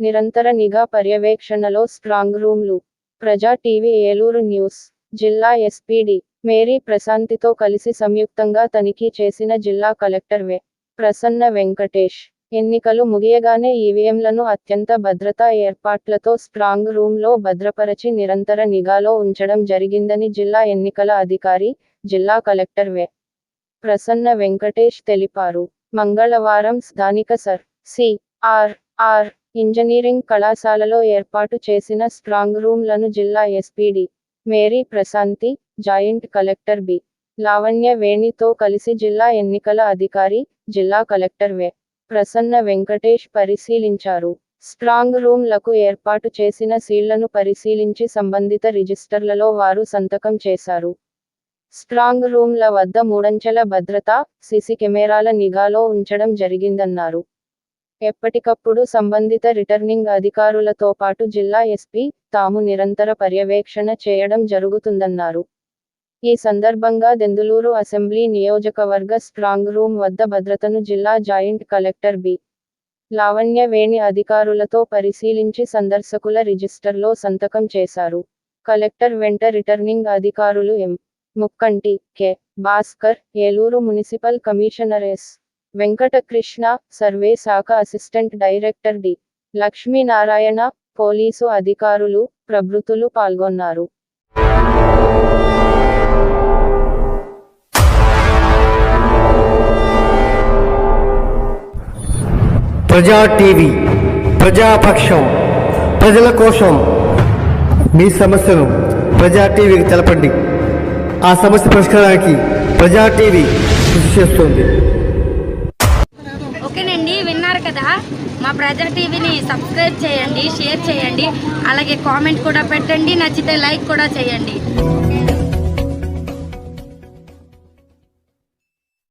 నిరంతర నిఘా పర్యవేక్షణలో స్ట్రాంగ్ రూమ్లు. ప్రజా టీవీ ఏలూరు న్యూస్. జిల్లా ఎస్పీడి మేరీ ప్రశాంతితో కలిసి సంయుక్తంగా తనిఖీ చేసిన జిల్లా కలెక్టర్ వే. ప్రసన్న వెంకటేష్. ఎన్నికలు ముగియగానే ఈవీఎంలను అత్యంత భద్రతా ఏర్పాట్లతో స్ట్రాంగ్ రూమ్లో భద్రపరచి నిరంతర నిఘాలో ఉంచడం జరిగిందని జిల్లా ఎన్నికల అధికారి జిల్లా కలెక్టర్ వే. ప్రసన్న వెంకటేష్ తెలిపారు. మంగళవారం స్థానిక sir C R R engineering కళాశాలలో ఏర్పాటు చేసిన స్ట్రాంగ్ రూమ్లను జిల్లా SPD Mary Prashanti joint collector B. Lavanya వేణితో కలిసి జిల్లా ఎన్నికల అధికారి జిల్లా కలెక్టర్ వే. ప్రసన్న వెంకటేష్ పరిశీలించారు. స్ట్రాంగ్ రూమ్లకు ఏర్పాటు చేసిన సీళ్ళను పరిశీలించి సంబంధిత రిజిస్టర్లలో వారు సంతకం చేశారు. స్ట్రాంగ్ రూమ్ల వద్ద మూడంచెల భద్రత సిసి కెమెరాల నిఘాలో ఉంచడం జరిగిందన్నారు. ఎప్పటికప్పుడు సంబంధిత రిటర్నింగ్ అధికారులతో పాటు జిల్లా ఎస్పీ తాము నిరంతర పర్యవేక్షణ చేయడం జరుగుతుందన్నారు. ఈ సందర్భంగా దెందులూరు అసెంబ్లీ నియోజకవర్గ స్ట్రాంగ్ రూమ్ వద్ద భద్రతను జిల్లా joint collector B. Lavanya Veni అధికారులతో పరిశీలించి సందర్శకుల రిజిస్టర్లో సంతకం చేశారు. కలెక్టర్ వెంట రిటర్నింగ్ అధికారులు M. Mukkanti K. Bhaskar Eluru municipal commissioner S. Venkatakrishna survey శాఖ assistant director D. Lakshminarayana police అధికారులు ప్రభృతులు పాల్గొన్నారు. ప్రజా టీవీ ప్రజాపక్షం ప్రజల కోసం మీ సమస్యను ప్రజా టీవీకి తెలపండి. ఆ సమస్య పరిష్కారానికి ప్రజా టీవీ కృషి చేస్తుంది. ఓకేనండి విన్నారు కదా? మా ప్రజా టీవీని సబ్స్క్రైబ్ చేయండి షేర్ చేయండి అలాగే కామెంట్ కూడా పెట్టండి నచ్చితే లైక్ కూడా చేయండి.